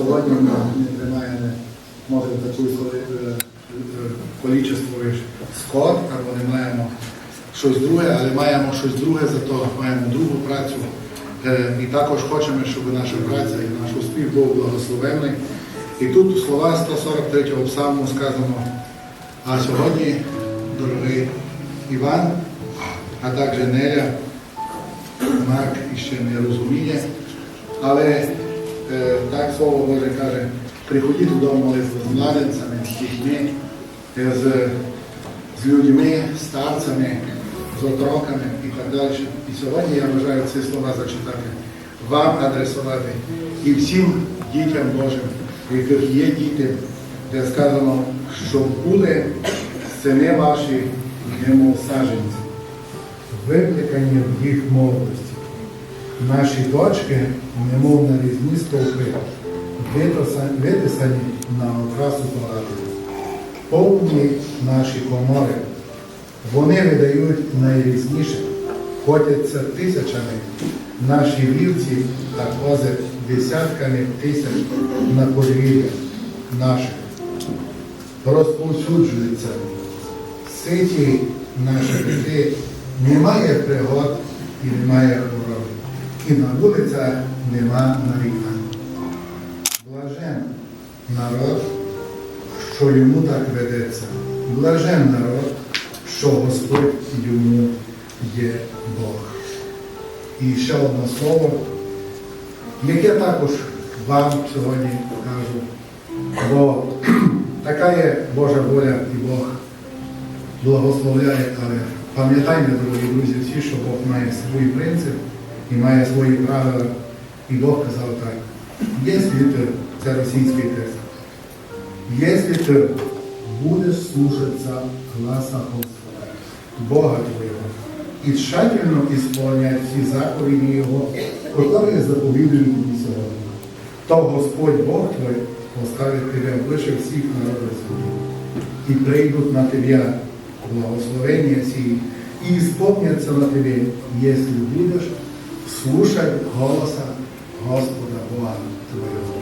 сьогодні не тримає може таку кількість скот, або не маємо щось друге, але маємо щось друге, зато маємо другу працю. Е, І також хочемо, щоб наша праця і наш успіх був благословенний. І тут слова 143-го псалму сказано, а сьогодні, дорогий Іван, а також Неля, Марк іще не розуміє, але е, так Слово Боже каже, приходіть додому з младенцями, з дітьми, е, з, з людьми, старцями, з отроками і так далі. І сьогодні я бажаю ці слова зачитати, вам адресувати і всім дітям Божим, в яких є діти, де сказано, що були сини ваші, немов саженці викликані в їх молодості. Наші дочки, немов на різні стовпи, витисані на окрасу палати. Повні наші комори. Вони видають найрізніше, ходяться тисячами. Наші вівці та кози десятками тисяч на подвір'я наших. Розповсюджуються ситі наші діти, немає пригод і немає хвороби. І на вулицях нема нарікань. Блажен народ, що йому так ведеться. Блажен народ, що Господь йому є Бог. І ще одне слово, яке також вам сьогодні кажу, бо така є Божа воля і Бог благословляє, але пам'ятайте, дорогі друзі, всі, що Бог має свій принцип і має свої правила. І Бог казав так, якщо ти, це російський текст, якщо ти будеш слушатися гласа Господа, Бога твоєго, і тщательно исполнять всі заповіді Його, які заповідують тобі сьогодні, то Господь Бог твій поставить тебе вище всіх народів землі и прийдут на тебя благословения сии, и исполнятся на тебе, если будешь слушать голоса Господа Бога твоего.